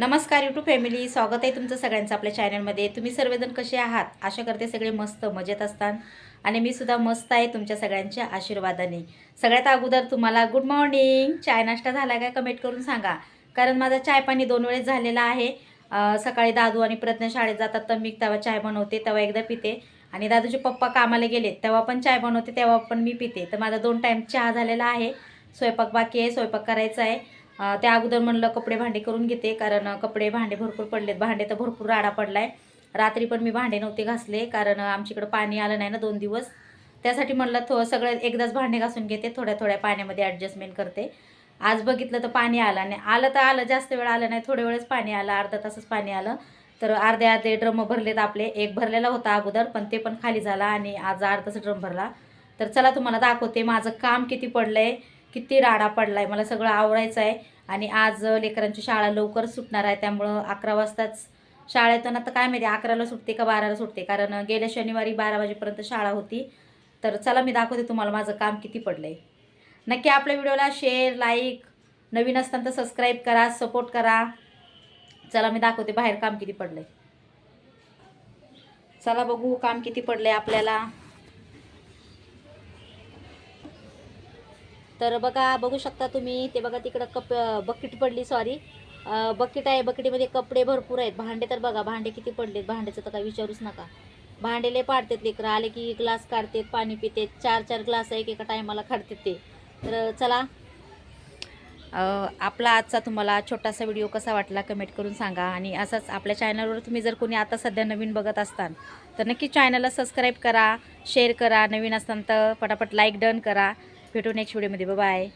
नमस्कार YouTube family स्वागत आहे तुमचं सगळ्यांचं आपल्या चॅनलमध्ये तुम्ही सर्वजण कसे आहात? आशा करते सगळे मस्त मजेत असतात आणि मी सुद्धा मस्त आहे तुमच्या सगळ्यांच्या आशीर्वादाने. सगळ्यात अगोदर तुम्हाला गुड मॉर्निंग चाय नाश्ता झाला का कमेंट करून सांगा. कारण माझा चाय पाणी दोन वेळेस झालेला आहे. सकाळी दादू आणि प्रज्ञा शाळेत जातात तर मी तेव्हा चाय बनवते तेव्हा एकदा पिते. आणि दादूचे पप्पा कामाला गेले तेव्हा पण चाय बनवते तेव्हा पण मी पिते. तर माझा दोन टाईम चहा झालेला आहे. स्वयंपाक बाकी आहे स्वयंपाक करायचा आहे. त्या अगोदर म्हणलं कपडे भांडे करून घेते कारण कपडे भांडे भरपूर पडलेत. भांडे तर भरपूर राडा पडला आहे रात्री पण मी भांडे नव्हते घासले कारण आमच्याकडं पाणी आलं नाही ना दोन दिवस. त्यासाठी म्हणलं थो सगळं एकदाच भांडे घासून घेते थोड्या थोड्या पाण्यामध्ये ॲडजस्टमेंट करते. आज बघितलं तर पाणी आलं नाही आलं तर आलं जास्त वेळ आलं नाही थोड्या वेळेस पाणी आलं अर्धा तासच पाणी आलं. तर अर्धे अर्धे ड्रम भरलेत आपले. एक भरलेला होता अगोदर पण ते पण खाली झाला आणि आज अर्धाच ड्रम भरला. तर चला तुम्हाला दाखवते माझं काम किती पडलं आहे किती राडा पडलाय मला सगळं आवडायचं आहे. आणि आज लेकरांची शाळा लवकर सुटणार आहे त्यामुळं अकरा वाजताच शाळेतून आता काय माहिती अकराला सुटते का बाराला सुटते? कारण गेल्या शनिवारी बारा वाजेपर्यंत शाळा होती. तर चला मी दाखवते तुम्हाला माझं काम किती पडलंय. नक्की आपल्या व्हिडिओला शेअर लाईक नवीन असताना तर सबस्क्राईब करा सपोर्ट करा. चला मी दाखवते बाहेर काम किती पडलंय. चला बघू काम किती पडलंय आपल्याला. तर बघा बघू शकता तुम्ही ते बघा तिकडं कप बकेट पडली सॉरी बकेट आहे बकेटीमध्ये कपडे भरपूर आहेत. भांडे तर बघा भांडे किती पडलेत भांड्याचं तर काय विचारूच नका. भांडे लय पाडतात लेकरं आले की ग्लास काढतात पाणी पितात चार चार ग्लास एक एका टायमाला काढतात ते. तर चला. आपला आजचा तुम्हाला छोटासा व्हिडिओ कसा वाटला कमेंट करून सांगा. आणि असंच आपल्या चॅनलवर तुम्ही जर कोणी आता सध्या नवीन बघत असताल तर नक्की चॅनलला सबस्क्राईब करा शेअर करा. नवीन असताना तर पटापट लाईक डन करा. भेटू नेक्स्ट व्हिडिओमध्ये बाय